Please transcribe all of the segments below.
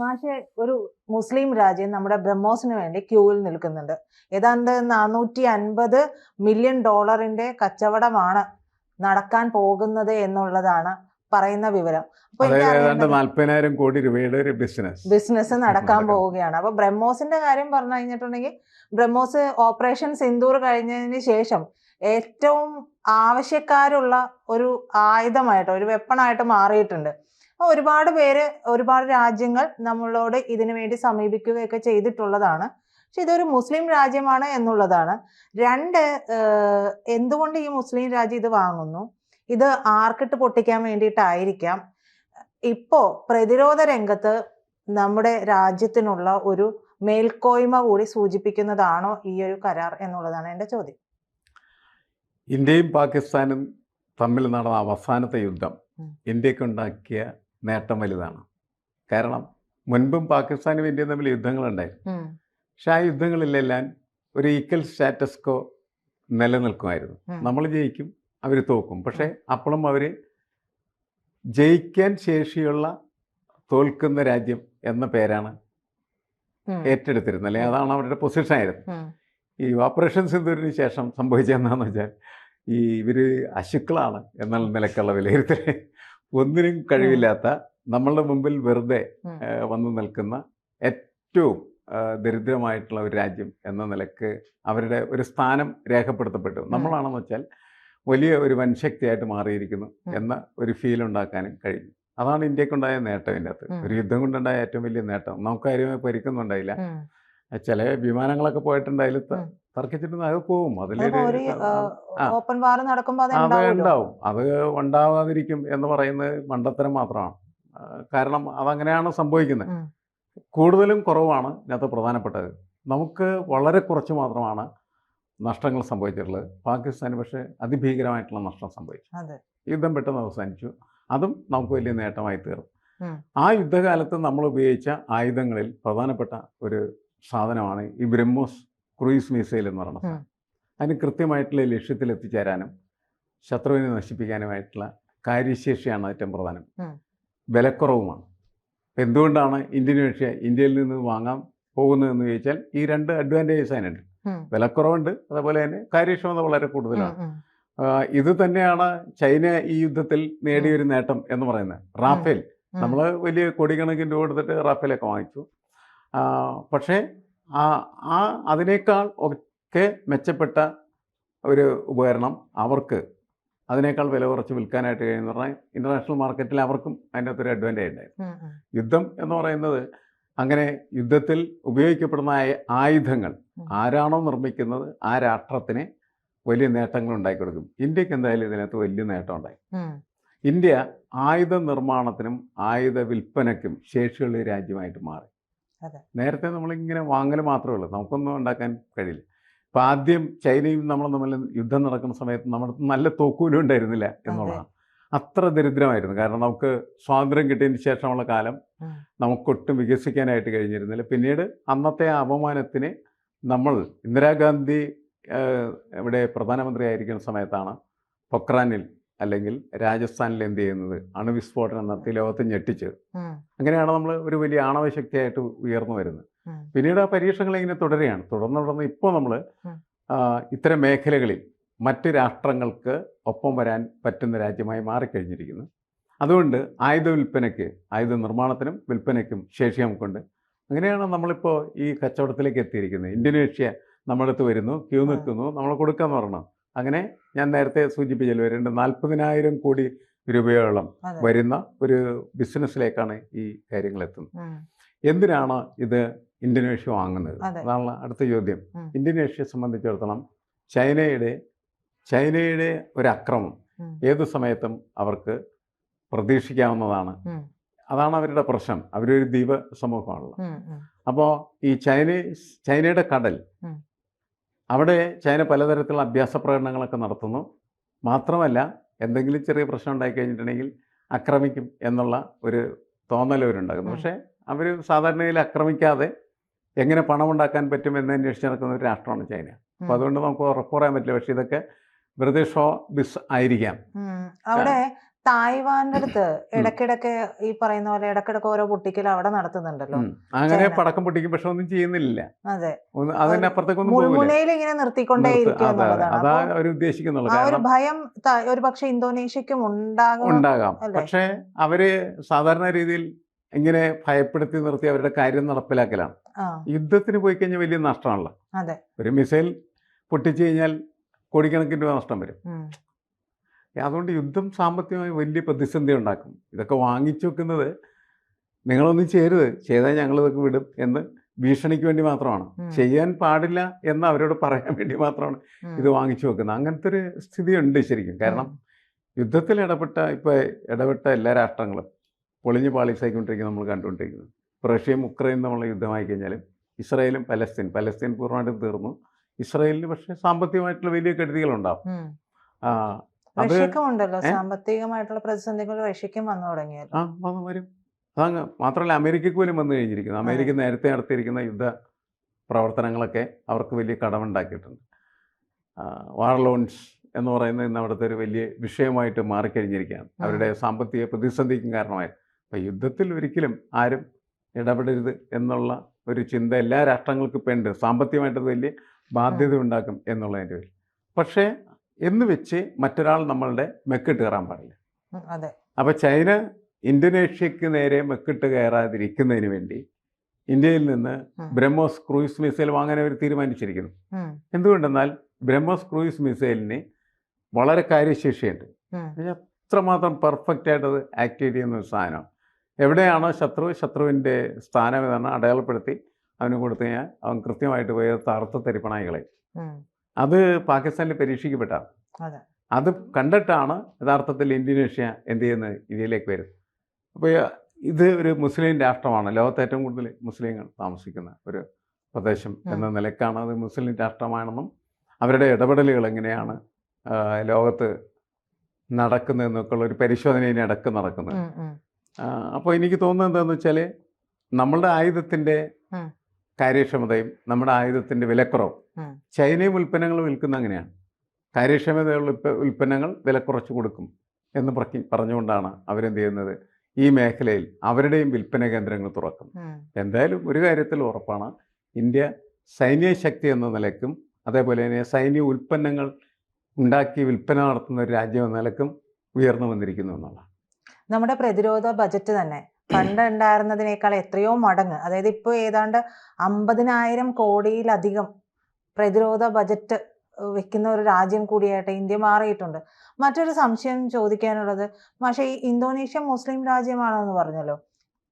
മാഷെ ഒരു മുസ്ലിം രാജ്യം നമ്മുടെ ബ്രഹ്മോസിന് വേണ്ടി ക്യൂവിൽ നിൽക്കുന്നുണ്ട്. ഏതാണ്ട് നാനൂറ്റി അൻപത് മില്യൺ ഡോളറിന്റെ കച്ചവടമാണ് നടക്കാൻ പോകുന്നത് എന്നുള്ളതാണ് പറയുന്ന വിവരം. നാല്പതിനായിരം കോടി രൂപയുടെ ഒരു ബിസിനസ് ബിസിനസ് നടക്കാൻ. പോവുകയാണ്. അപ്പൊ ബ്രഹ്മോസിന്റെ കാര്യം പറഞ്ഞു കഴിഞ്ഞിട്ടുണ്ടെങ്കിൽ ബ്രഹ്മോസ് ഓപ്പറേഷൻ സിന്ദൂർ കഴിഞ്ഞതിന് ശേഷം ഏറ്റവും ആവശ്യക്കാരുള്ള ഒരു ആയുധമായിട്ട് ഒരു വെപ്പണായിട്ട് മാറിയിട്ടുണ്ട്. ഒരുപാട് പേര് ഒരുപാട് രാജ്യങ്ങൾ നമ്മളോട് ഇതിനു വേണ്ടി സമീപിക്കുകയൊക്കെ ചെയ്തിട്ടുള്ളതാണ്. പക്ഷെ ഇതൊരു മുസ്ലിം രാജ്യമാണ് എന്നുള്ളതാണ്. രണ്ട് എന്തുകൊണ്ട് ഈ മുസ്ലിം രാജ്യം ഇത് വാങ്ങുന്നു? ഇത് ആർക്കിട്ട് പൊട്ടിക്കാൻ വേണ്ടിയിട്ടായിരിക്കാം. ഇപ്പോ പ്രതിരോധ രംഗത്ത് നമ്മുടെ രാജ്യത്തിനുള്ള ഒരു മേൽക്കോയ്മ കൂടി സൂചിപ്പിക്കുന്നതാണോ ഈ ഒരു കരാർ എന്നുള്ളതാണ് എന്റെ ചോദ്യം. ഇന്ത്യയും പാകിസ്ഥാനും തമ്മിൽ നടന്ന അവസാനത്തെ യുദ്ധം. ഇന്ത്യക്കുണ്ടാക്കിയ നേട്ടം വലുതാണ്. കാരണം മുൻപും പാകിസ്ഥാനും ഇന്ത്യയും തമ്മിൽ യുദ്ധങ്ങളുണ്ടായിരുന്നു. പക്ഷെ ആ യുദ്ധങ്ങളിലെല്ലാം ഒരു ഈക്വൽ സ്റ്റാറ്റസ്കോ നിലനിൽക്കുമായിരുന്നു. നമ്മൾ ജയിക്കും അവർ തോക്കും. പക്ഷേ അപ്പോഴും അവർ ജയിക്കാൻ ശേഷിയുള്ള തോൽക്കുന്ന രാജ്യം എന്ന പേരാണ് ഏറ്റെടുത്തിരുന്നത്. അല്ലെങ്കിൽ അതാണ് അവരുടെ പൊസിഷൻ ആയിരുന്നു ഈ ഓപ്പറേഷൻ സിന്ദൂരിന് ശേഷം സംഭവിച്ചതെന്നാന്ന് വെച്ചാൽ ഈ ഇവർ അശുക്കളാണ് എന്നുള്ള നിലക്കുള്ള വിലയിരുത്തൽ ഒന്നിനും കഴിവില്ലാത്ത നമ്മളുടെ മുമ്പിൽ വെറുതെ. വന്നു നിൽക്കുന്ന ഏറ്റവും ദരിദ്രമായിട്ടുള്ള ഒരു രാജ്യം എന്ന നിലയ്ക്ക് അവരുടെ ഒരു സ്ഥാനം രേഖപ്പെടുത്തപ്പെട്ടു. നമ്മളാണെന്ന് വെച്ചാൽ വലിയ ഒരു വൻശക്തിയായിട്ട് മാറിയിരിക്കുന്നു. എന്ന ഒരു ഫീൽ ഉണ്ടാക്കാനും കഴിഞ്ഞു. അതാണ് ഇന്ത്യക്കുണ്ടായ നേട്ടം ഇതിന്റെ അകത്ത് ഒരു യുദ്ധം കൊണ്ടുണ്ടായ ഏറ്റവും വലിയ നേട്ടം. നമുക്കാരുമായി പരിക്കൊന്നും ഉണ്ടായില്ല ചില വിമാനങ്ങളൊക്കെ പോയിട്ടുണ്ടായാലും. തർക്കിച്ചിട്ട് അത് പോവും. അതിലേക്ക് ഓപ്പൺ വാർ അത് അത് ഉണ്ടാവുമല്ലോ ഉണ്ടാവും. അത് ഉണ്ടാവാതിരിക്കും എന്ന് പറയുന്നത് മണ്ടത്തരം മാത്രമാണ്. കാരണം അതങ്ങനെയാണ് സംഭവിക്കുന്നത്. കൂടുതലും കുറവാണ് ഇതിനകത്ത് പ്രധാനപ്പെട്ടത്. നമുക്ക് വളരെ കുറച്ച് മാത്രമാണ് നഷ്ടങ്ങൾ സംഭവിച്ചിട്ടുള്ളത്. പാകിസ്ഥാന് പക്ഷേ അതിഭീകരമായിട്ടുള്ള നഷ്ടം സംഭവിച്ചു. യുദ്ധം പെട്ടെന്ന് അവസാനിച്ചു. അതും നമുക്ക് വലിയ നേട്ടമായി തീർന്നു. ആ യുദ്ധകാലത്ത് നമ്മൾ ഉപയോഗിച്ച ആയുധങ്ങളിൽ പ്രധാനപ്പെട്ട ഒരു സാധനമാണ് ഈ ബ്രഹ്മോസ് ക്രൂയിസ് മിസൈൽ എന്ന് പറയുന്ന സാധനം. അതിന് കൃത്യമായിട്ടുള്ള ലക്ഷ്യത്തിൽ എത്തിച്ചേരാനും ശത്രുവിനെ നശിപ്പിക്കാനുമായിട്ടുള്ള കാര്യശേഷിയാണ് ഏറ്റവും പ്രധാനം. വിലക്കുറവുമാണ്. അപ്പം എന്തുകൊണ്ടാണ് ഇന്തോനേഷ്യ ഇന്ത്യയിൽ നിന്ന് വാങ്ങാൻ പോകുന്നതെന്ന് ചോദിച്ചാൽ ഈ രണ്ട് അഡ്വാന്റേജസ് അതിനുണ്ട്. വിലക്കുറവുണ്ട് അതേപോലെ തന്നെ കാര്യക്ഷമത വളരെ കൂടുതലാണ്. ഇത് തന്നെയാണ് ചൈന ഈ യുദ്ധത്തിൽ നേടിയൊരു നേട്ടം എന്ന് പറയുന്നത്. റാഫേൽ. നമ്മൾ വലിയ കോടിക്കണക്കിന് രൂപ കൊടുത്തിട്ട് റാഫേലൊക്കെ വാങ്ങിച്ചു. പക്ഷേ ആ ആ അതിനേക്കാൾ ഒക്കെ മെച്ചപ്പെട്ട ഒരു ഉപകരണം അവർക്ക് അതിനേക്കാൾ വില കുറച്ച് വിൽക്കാനായിട്ട് കഴിയുന്ന പറഞ്ഞാൽ ഇന്റർനാഷണൽ മാർക്കറ്റിൽ അവർക്കും അതിന്റെ അകത്തൊരു അഡ്വാന്റേജ് ഉണ്ടായിരുന്നു. യുദ്ധം എന്ന് പറയുന്നത് അങ്ങനെ യുദ്ധത്തിൽ ഉപയോഗിക്കപ്പെടുന്ന ആയുധങ്ങൾ ആരാണോ നിർമ്മിക്കുന്നത് ആ രാഷ്ട്രത്തിന് വലിയ നേട്ടങ്ങൾ ഉണ്ടാക്കി കൊടുക്കും. ഇന്ത്യയ്ക്ക് എന്തായാലും ഇതിനകത്ത് വലിയ നേട്ടം ഉണ്ടായി. ഇന്ത്യ ആയുധ നിർമ്മാണത്തിനും ആയുധ വിൽപ്പനയ്ക്കും ശേഷിയുള്ള രാജ്യമായിട്ട് മാറി. നേരത്തെ നമ്മളിങ്ങനെ വാങ്ങൽ മാത്രമേ ഉള്ളൂ. നമുക്കൊന്നും ഉണ്ടാക്കാൻ കഴിയില്ല. ഇപ്പം ആദ്യം ചൈനയും നമ്മളും തമ്മിൽ യുദ്ധം നടക്കുന്ന സമയത്ത് നമ്മുടെ നല്ല തോക്കൂലും ഉണ്ടായിരുന്നില്ല എന്നുള്ളതാണ്. അത്ര ദരിദ്രമായിരുന്നു. കാരണം നമുക്ക് സ്വാതന്ത്ര്യം കിട്ടിയതിന് ശേഷമുള്ള കാലം. നമുക്കൊട്ടും വികസിക്കാനായിട്ട് കഴിഞ്ഞിരുന്നില്ല. പിന്നീട് അന്നത്തെ അപമാനത്തിന് നമ്മൾ ഇന്ദിരാഗാന്ധി ഇവിടെ പ്രധാനമന്ത്രി ആയിരിക്കുന്ന സമയത്താണ് പൊക്രാനിൽ അല്ലെങ്കിൽ രാജസ്ഥാനിൽ എന്ത് ചെയ്യുന്നത്? അണുവിസ്ഫോടനം നടത്തി ലോകത്ത് ഞെട്ടിച്ച്. അങ്ങനെയാണ് നമ്മൾ ഒരു വലിയ ആണവശക്തിയായിട്ട് ഉയർന്നു വരുന്നത്. പിന്നീട് ആ പരീക്ഷണങ്ങൾ ഇങ്ങനെ തുടരുകയാണ്. തുടർന്ന് തുടർന്ന് ഇപ്പോൾ നമ്മൾ. ഇത്തരം മേഖലകളിൽ മറ്റ് രാഷ്ട്രങ്ങൾക്ക് ഒപ്പം വരാൻ പറ്റുന്ന രാജ്യമായി മാറിക്കഴിഞ്ഞിരിക്കുന്നു. അതുകൊണ്ട് ആയുധ വിൽപ്പനയ്ക്ക് ആയുധ നിർമ്മാണത്തിനും വിൽപ്പനയ്ക്കും ശേഷി നമുക്കുണ്ട് അങ്ങനെയാണ് നമ്മളിപ്പോൾ ഈ കച്ചവടത്തിലേക്ക് എത്തിയിരിക്കുന്നത്. ഇന്തോനേഷ്യ നമ്മുടെ അടുത്ത് വരുന്നു ക്യൂ നിൽക്കുന്നു നമ്മൾ കൊടുക്കാന്ന് പറഞ്ഞു അങ്ങനെ ഞാൻ നേരത്തെ സൂചിപ്പിച്ചല്ലോ രണ്ട് നാൽപ്പതിനായിരം കോടി രൂപയോളം വരുന്ന ഒരു ബിസിനസ്സിലേക്കാണ് ഈ കാര്യങ്ങൾ എത്തുന്നത്. എന്തിനാണ് ഇത് ഇന്തോനേഷ്യ വാങ്ങുന്നത് അതാണ് അടുത്ത ചോദ്യം. ഇന്തോനേഷ്യയെ സംബന്ധിച്ചിടത്തോളം ചൈനയുടെ ചൈനയുടെ ഒരു അക്രമം. ഏത് സമയത്തും അവർക്ക് പ്രതീക്ഷിക്കാവുന്നതാണ് അതാണ് അവരുടെ പ്രശ്നം അവരൊരു ദ്വീപ സമൂഹമാണല്ലോ. അപ്പോൾ ഈ ചൈനീസ് ചൈനയുടെ കടൽ. അവിടെ ചൈന പലതരത്തിലുള്ള അഭ്യാസ പ്രകടനങ്ങളൊക്കെ നടത്തുന്നു. മാത്രമല്ല എന്തെങ്കിലും ചെറിയ പ്രശ്നം ഉണ്ടായി കഴിഞ്ഞിട്ടുണ്ടെങ്കിൽ ആക്രമിക്കും എന്നുള്ള ഒരു തോന്നൽ അവരുണ്ടാകുന്നു പക്ഷേ അവർ സാധാരണയിൽ ആക്രമിക്കാതെ എങ്ങനെ പണം ഉണ്ടാക്കാൻ പറ്റും എന്ന് അന്വേഷിച്ച് നടക്കുന്ന ഒരു രാഷ്ട്രമാണ് ചൈന. അപ്പോൾ അതുകൊണ്ട് നമുക്ക് ഉറപ്പ് പറയാൻ പറ്റില്ല. പക്ഷേ ഇതൊക്കെ വെറുതെ ഷോ ബിസ് ആയിരിക്കാം. അവിടെ തായ്വാന്റെ അടുത്ത് ഇടയ്ക്കിടയ്ക്ക് ഈ പറയുന്ന പോലെ ഇടയ്ക്കിടയ്ക്ക് ഓരോ പൊട്ടിക്കൽ അവിടെ നടത്തുന്നുണ്ടല്ലോ. അങ്ങനെ പടക്കം പൊട്ടിക്കും പക്ഷെ ഒന്നും ചെയ്യുന്നില്ല. അതെ. മുൾമുനയിൽ ഇങ്ങനെ നിർത്തിക്കൊണ്ടേ ആ ഒരു ഭയം ഒരു പക്ഷെ ഇന്തോനേഷ്യക്കും ഉണ്ടാകും. ഉണ്ടാകാം. പക്ഷെ അവർ സാധാരണ രീതിയിൽ ഇങ്ങനെ ഭയപ്പെടുത്തി നിർത്തി അവരുടെ കാര്യം നടപ്പിലാക്കലാണ്. യുദ്ധത്തിന് പോയി കഴിഞ്ഞാൽ വലിയ നഷ്ടമാണല്ലോ. ഒരു മിസൈൽ പൊട്ടിച്ചു കഴിഞ്ഞാൽ കോടിക്കണക്കിന് രൂപ നഷ്ടം വരും. അതുകൊണ്ട് യുദ്ധം സാമ്പത്തികമായി വലിയ പ്രതിസന്ധി ഉണ്ടാക്കും. ഇതൊക്കെ വാങ്ങിച്ചു വെക്കുന്നത് നിങ്ങളൊന്നും ചെയ്യരുത്. ചെയ്താൽ ഞങ്ങൾ ഇതൊക്കെ വിടും എന്ന് ഭീഷണിക്ക് വേണ്ടി മാത്രമാണ്. ചെയ്യാൻ പാടില്ല എന്ന് അവരോട് പറയാൻ വേണ്ടി മാത്രമാണ് ഇത് വാങ്ങിച്ചു വെക്കുന്നത്. അങ്ങനത്തെ ഒരു സ്ഥിതിയുണ്ട് ശരിക്കും. കാരണം യുദ്ധത്തിൽ ഇടപെട്ട ഇപ്പോൾ ഇടപെട്ട എല്ലാ രാഷ്ട്രങ്ങളും പൊളിഞ്ഞു പാളിസായിക്കൊണ്ടിരിക്കുന്നത് നമ്മൾ കണ്ടുകൊണ്ടിരിക്കുന്നത്. റഷ്യയും ഉക്രൈനും തമ്മിലുള്ള യുദ്ധമായി കഴിഞ്ഞാലും ഇസ്രായേലും പലസ്തീൻ പലസ്തീൻ പൂർണമായിട്ടും തീർന്നു. ഇസ്രായേലിന് പക്ഷേ സാമ്പത്തികമായിട്ടുള്ള വലിയ കെടുതികളുണ്ടാവും. ഏ? സാമ്പത്തികമായിട്ടുള്ള പ്രതിസന്ധികൾ റഷ്യക്കും വന്നു തുടങ്ങിയല്ലോ. ആ വന്ന് വരും. അതങ്ങ് മാത്രമല്ല അമേരിക്കക്ക് പോലും വന്നു കഴിഞ്ഞിരിക്കുന്നു. അമേരിക്ക നേരത്തെ നടത്തിയിരിക്കുന്ന യുദ്ധ പ്രവർത്തനങ്ങളൊക്കെ അവർക്ക് വലിയ കടമുണ്ടാക്കിയിട്ടുണ്ട്. വാർ ലോൺസ് എന്ന് പറയുന്നത് ഇന്ന് അവിടുത്തെ ഒരു വലിയ വിഷയമായിട്ട് മാറിക്കഴിഞ്ഞിരിക്കുകയാണ്. അവരുടെ സാമ്പത്തിക പ്രതിസന്ധിക്കും കാരണമായി അപ്പോൾ യുദ്ധത്തിൽ ഒരിക്കലും ആരും ഇടപെടരുത് എന്നുള്ള ഒരു ചിന്ത എല്ലാ രാഷ്ട്രങ്ങൾക്കും ഇപ്പം ഉണ്ട്. സാമ്പത്തികമായിട്ട് വലിയ ബാധ്യത ഉണ്ടാക്കും എന്നുള്ളതിന്റെ പേരിൽ. പക്ഷേ എന്ന് വെച്ച് മറ്റൊരാൾ നമ്മളുടെ മെക്കിട്ട് കയറാൻ പാടില്ല. അപ്പൊ ചൈന ഇന്തോനേഷ്യക്ക് നേരെ മെക്കിട്ട് കയറാതിരിക്കുന്നതിന് വേണ്ടി ഇന്ത്യയിൽ നിന്ന് ബ്രഹ്മോസ് ക്രൂയിസ് മിസൈൽ വാങ്ങാൻ അവർ തീരുമാനിച്ചിരിക്കുന്നു. എന്തുകൊണ്ടെന്നാൽ ബ്രഹ്മോസ് ക്രൂയിസ് മിസൈലിന് വളരെ കാര്യശേഷിയുണ്ട്. എത്രമാത്രം അത്രമാത്രം പെർഫെക്റ്റ് ആയിട്ട് അത് ആക്ടിവേറ്റ് ചെയ്യുന്ന ഒരു സാധനമാണ്. എവിടെയാണോ ശത്രു ശത്രുവിന്റെ സ്ഥാനം എന്നാണ് അടയാളപ്പെടുത്തി അവന് കൊടുത്തു കഴിഞ്ഞാൽ അവൻ കൃത്യമായിട്ട് പോയി തറുത്ത തരിപ്പണായികളെ ഉം. അത് പാകിസ്ഥാനിൽ പരീക്ഷിക്കപ്പെട്ടാണ് അതെ. കണ്ടിട്ടാണ് യഥാർത്ഥത്തിൽ ഇന്തോനേഷ്യ എന്ത് ചെയ്യുന്നത്? ഇന്ത്യയിലേക്ക് വരുന്നത്. അപ്പോൾ ഇത് ഒരു മുസ്ലിം രാഷ്ട്രമാണ്. ലോകത്ത് ഏറ്റവും കൂടുതൽ മുസ്ലിങ്ങൾ താമസിക്കുന്ന ഒരു പ്രദേശം എന്ന നിലക്കാണ് അത് മുസ്ലിം രാഷ്ട്രമാണെന്നും അവരുടെ ഇടപെടലുകൾ എങ്ങനെയാണ് ലോകത്ത് നടക്കുന്നതെന്നൊക്കെ ഉള്ള ഒരു പരിശോധന ഇനി ഇടയ്ക്ക് നടക്കുന്നത്. അപ്പോൾ എനിക്ക് തോന്നുന്നത് എന്താണെന്ന് വെച്ചാൽ നമ്മളുടെ ആയുധത്തിന്റെ കാര്യക്ഷമതയും നമ്മുടെ ആയുധത്തിന്റെ വിലക്കുറവും. ചൈനയും ഉൽപ്പന്നങ്ങൾ വിൽക്കുന്ന അങ്ങനെയാണ്. കാര്യക്ഷമതയുള്ള ഉൽപ്പന്നങ്ങൾ വില കുറച്ച് കൊടുക്കും എന്ന് പറഞ്ഞുകൊണ്ടാണ് അവരെന്ത് ചെയ്യുന്നത്? ഈ മേഖലയിൽ അവരുടെയും വിൽപ്പന കേന്ദ്രങ്ങൾ തുറക്കും. എന്തായാലും ഒരു കാര്യത്തിൽ ഉറപ്പാണ്. ഇന്ത്യ സൈനിക ശക്തി എന്ന നിലക്കും അതേപോലെ തന്നെ സൈന്യ ഉൽപ്പന്നങ്ങൾ ഉണ്ടാക്കി വിൽപ്പന നടത്തുന്ന ഒരു രാജ്യം എന്ന നിലക്കും ഉയർന്നു വന്നിരിക്കുന്നു എന്നുള്ളതാണ്. നമ്മുടെ പ്രതിരോധ ബജറ്റ് തന്നെ പണ്ട് ഉണ്ടായിരുന്നതിനേക്കാൾ എത്രയോ മടങ്ങ്. അതായത് ഇപ്പോൾ ഏതാണ്ട് അമ്പതിനായിരം കോടിയിലധികം പ്രതിരോധ ബജറ്റ് വെക്കുന്ന ഒരു രാജ്യം കൂടിയായിട്ട് ഇന്ത്യ മാറിയിട്ടുണ്ട്. മറ്റൊരു സംശയം ചോദിക്കാനുള്ളത് പക്ഷേ ഈ ഇന്തോനേഷ്യ മുസ്ലിം രാജ്യമാണെന്ന് പറഞ്ഞല്ലോ.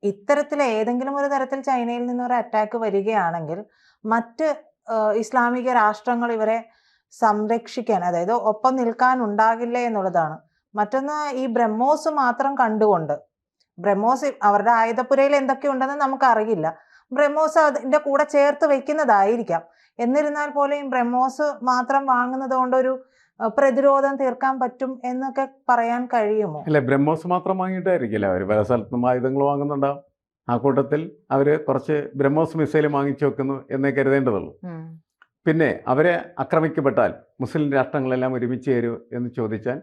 ഇത്തരത്തിൽ ഏതെങ്കിലും ഒരു തരത്തിൽ ചൈനയിൽ നിന്നൊരു അറ്റാക്ക് വരികയാണെങ്കിൽ മറ്റ് ഇസ്ലാമിക രാഷ്ട്രങ്ങൾ ഇവരെ സംരക്ഷിക്കാൻ അതായത് ഒപ്പം നിൽക്കാൻ ഉണ്ടാകില്ല എന്നുള്ളതാണ്. മറ്റൊന്ന് ഈ ബ്രഹ്മോസ് മാത്രം കണ്ടുകൊണ്ട് ബ്രഹ്മോസ് അവരുടെ ആയുധപ്പുരയിൽ എന്തൊക്കെ ഉണ്ടെന്ന് നമുക്കറിയില്ല. ബ്രഹ്മോസ് അതിന്റെ കൂടെ ചേർത്ത് വെക്കുന്നതായിരിക്കാം. എന്നിരുന്നാൽ പോലും ബ്രഹ്മോസ് മാത്രം വാങ്ങുന്നത് കൊണ്ടൊരു ഒരു പ്രതിരോധം തീർക്കാൻ പറ്റും എന്നൊക്കെ പറയാൻ കഴിയുമോ? അല്ലെ ബ്രഹ്മോസ് മാത്രം വാങ്ങിയിട്ടായിരിക്കില്ല? അവർ പല സ്ഥലത്തും ആയുധങ്ങൾ വാങ്ങുന്നുണ്ടാവും. ആ കൂട്ടത്തിൽ അവർ കുറച്ച് ബ്രഹ്മോസ് മിസൈൽ വാങ്ങിച്ചു വെക്കുന്നു എന്നേ കരുതേണ്ടതുള്ളൂ. പിന്നെ അവരെ ആക്രമിക്കപ്പെട്ടാൽ മുസ്ലിം രാഷ്ട്രങ്ങളെല്ലാം ഒരുമിച്ച് ചേരൂ എന്ന് ചോദിച്ചാൽ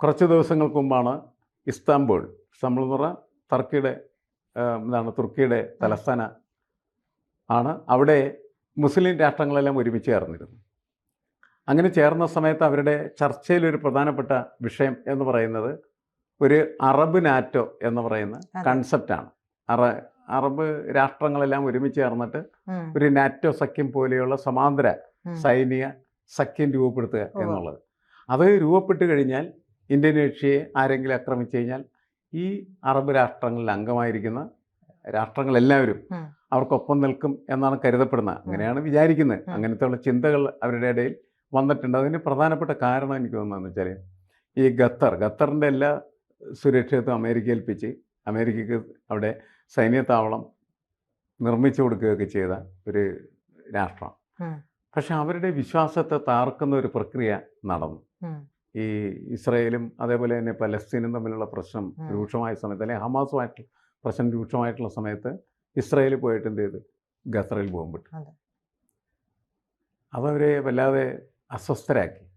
കുറച്ച് ദിവസങ്ങൾക്ക് മുമ്പാണ് ഇസ്താംബുൾ ഇസ്താംബുൾ എന്ന് പറഞ്ഞാൽ ടർക്കിയുടെ എന്താണ് തുർക്കിയുടെ തലസ്ഥാന ആണ്. അവിടെ മുസ്ലിം രാഷ്ട്രങ്ങളെല്ലാം ഒരുമിച്ച് ചേർന്നിരുന്നു. അങ്ങനെ ചേർന്ന സമയത്ത് അവരുടെ ചർച്ചയിൽ ഒരു പ്രധാനപ്പെട്ട വിഷയം എന്ന് പറയുന്നത് ഒരു അറബ് നാറ്റോ എന്ന് പറയുന്ന. കൺസെപ്റ്റാണ് അറ അറബ് രാഷ്ട്രങ്ങളെല്ലാം ഒരുമിച്ച് ചേർന്നിട്ട് ഒരു നാറ്റോ സഖ്യം പോലെയുള്ള സമാന്തര സൈനിക സഖ്യം രൂപപ്പെടുത്തുക. എന്നുള്ളത്. അത് രൂപപ്പെട്ട് കഴിഞ്ഞാൽ ഇന്തോനേഷ്യയെ ആരെങ്കിലും ആക്രമിച്ചു കഴിഞ്ഞാൽ ഈ അറബ് രാഷ്ട്രങ്ങളിൽ അംഗമായിരിക്കുന്ന രാഷ്ട്രങ്ങളെല്ലാവരും അവർക്കൊപ്പം നിൽക്കും എന്നാണ് കരുതപ്പെടുന്നത്. അങ്ങനെയാണ് വിചാരിക്കുന്നത്. അങ്ങനത്തെയുള്ള അങ്ങനത്തെ ഉള്ള ചിന്തകൾ അവരുടെ ഇടയിൽ വന്നിട്ടുണ്ട്. അതിന് പ്രധാനപ്പെട്ട കാരണം എനിക്ക് തോന്നുന്നതെന്ന് വെച്ചാൽ ഈ ഖത്തർ ഖത്തറിന്റെ എല്ലാ സുരക്ഷിതത്വം അമേരിക്ക ഏൽപ്പിച്ച് അമേരിക്കക്ക് അവിടെ സൈന്യത്താവളം നിർമ്മിച്ചു കൊടുക്കുകയൊക്കെ ചെയ്ത ഒരു രാഷ്ട്രം. പക്ഷെ അവരുടെ വിശ്വാസത്തെ താർക്കുന്ന ഒരു പ്രക്രിയ നടന്നു. ഈ ഇസ്രയേലും അതേപോലെ തന്നെ പലസ്തീനും തമ്മിലുള്ള പ്രശ്നം രൂക്ഷമായ സമയത്ത് അല്ലെങ്കിൽ ഹമാസുമായിട്ടുള്ള പ്രശ്നം രൂക്ഷമായിട്ടുള്ള സമയത്ത് ഇസ്രായേലിൽ പോയിട്ട് എന്ത് ചെയ്ത്? ഗസറയിൽ ബോംബിട്ടു. അതെ. അതവരെ വല്ലാതെ അസ്വസ്ഥരാക്കി.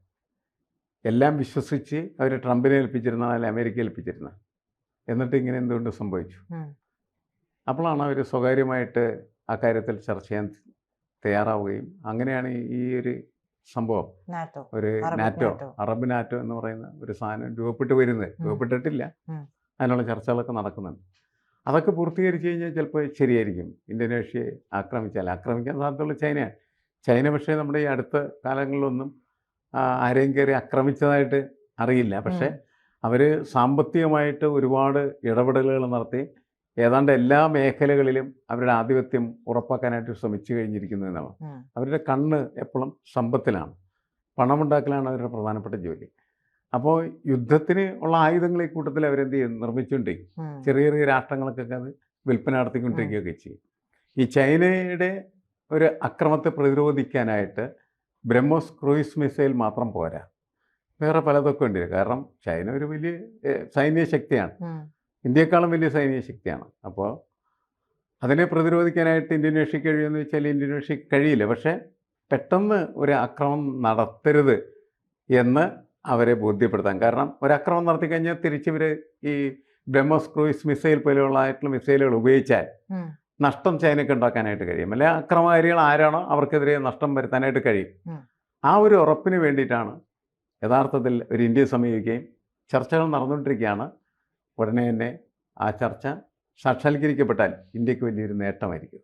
എല്ലാം വിശ്വസിച്ച് അവർ ട്രംപിനെ ഏൽപ്പിച്ചിരുന്ന അല്ലെങ്കിൽ അമേരിക്ക ഏൽപ്പിച്ചിരുന്ന. എന്നിട്ട് ഇങ്ങനെ എന്തുകൊണ്ട് സംഭവിച്ചു. അപ്പോഴാണ് അവർ സ്വകാര്യമായിട്ട് ആ കാര്യത്തിൽ ചർച്ച ചെയ്യാൻ തയ്യാറാവുകയും അങ്ങനെയാണ് ഈ- ഒരു സംഭവം. ഒരു നാറ്റോ. നാറ്റോ. അറബ് നാറ്റോ എന്ന് പറയുന്ന ഒരു സാധനം രൂപപ്പെട്ട് വരുന്നത് രൂപപ്പെട്ടിട്ടില്ല. അതിനുള്ള ചർച്ചകളൊക്കെ നടക്കുന്നുണ്ട്. അതൊക്കെ പൂർത്തീകരിച്ച് കഴിഞ്ഞാൽ ചിലപ്പോൾ ശരിയായിരിക്കും. ഇന്തോനേഷ്യയെ ആക്രമിച്ചാൽ ആക്രമിക്കാൻ സാധ്യതയുള്ള ചൈനയാണ്. ചൈന പക്ഷേ നമ്മുടെ ഈ അടുത്ത കാലങ്ങളിലൊന്നും ആരെയും കയറി ആക്രമിച്ചതായിട്ട് അറിയില്ല. പക്ഷേ. അവർ സാമ്പത്തികമായിട്ട് ഒരുപാട് ഇടപെടലുകൾ നടത്തി ഏതാണ്ട് എല്ലാ മേഖലകളിലും അവരുടെ ആധിപത്യം ഉറപ്പാക്കാനായിട്ട് ശ്രമിച്ചു കഴിഞ്ഞിരിക്കുന്നു എന്നാണ്. അവരുടെ കണ്ണ് എപ്പോഴും സമ്പത്തിലാണ്. പണമുണ്ടാക്കലാണ് അവരുടെ പ്രധാനപ്പെട്ട ജോലി. അപ്പോൾ യുദ്ധത്തിന് ഉള്ള ആയുധങ്ങൾ ഈ കൂട്ടത്തിൽ അവരെന്ത് ചെയ്യും? നിർമ്മിച്ചുകൊണ്ടേ. ചെറിയ ചെറിയ രാഷ്ട്രങ്ങൾക്കൊക്കെ അത് വിൽപ്പന നടത്തിക്കൊണ്ടിരിക്കുകയൊക്കെ ചെയ്യും. ഈ ചൈനയുടെ ഒരു അക്രമത്തെ പ്രതിരോധിക്കാനായിട്ട് ബ്രഹ്മോസ് ക്രൂയിസ് മിസൈൽ മാത്രം പോരാ. വേറെ പലതൊക്കെ ഉണ്ട്. കാരണം ചൈന ഒരു വലിയ സൈനിക ശക്തിയാണ്. ഇന്ത്യക്കാളും വലിയ സൈനിക ശക്തിയാണ്. അപ്പോൾ അതിനെ പ്രതിരോധിക്കാനായിട്ട് ഇന്തോനേഷ്യക്ക് കഴിയുമെന്ന് വെച്ചാൽ ഇന്തോനേഷ്യക്ക് കഴിയില്ല. പക്ഷേ പെട്ടെന്ന് ഒരു അക്രമം നടത്തരുത് എന്ന് അവരെ ബോധ്യപ്പെടുത്താം കാരണം ഒരു അക്രമം നടത്തി കഴിഞ്ഞാൽ തിരിച്ചിവർ ഈ ബ്രഹ്മോസ് ക്രൂയിസ് മിസൈൽ പോലെയുള്ള ആയിട്ടുള്ള മിസൈലുകൾ ഉപയോഗിച്ചാൽ. നഷ്ടം ചൈനയ്ക്ക് ഉണ്ടാക്കാനായിട്ട് കഴിയും. അല്ലെ അക്രമകാരികൾ ആരാണോ അവർക്കെതിരെ നഷ്ടം വരുത്താനായിട്ട് കഴിയും. ആ ഒരു ഉറപ്പിന് വേണ്ടിയിട്ടാണ് യഥാർത്ഥത്തിൽ ഒരു ഇന്ത്യ സമീപിക്കുകയും ചർച്ചകൾ നടന്നുകൊണ്ടിരിക്കുകയാണ്. ഉടനെ തന്നെ ആ ചർച്ച സാക്ഷാത്കരിക്കപ്പെട്ടാൽ ഇന്ത്യയ്ക്ക് വലിയൊരു നേട്ടമായിരിക്കും.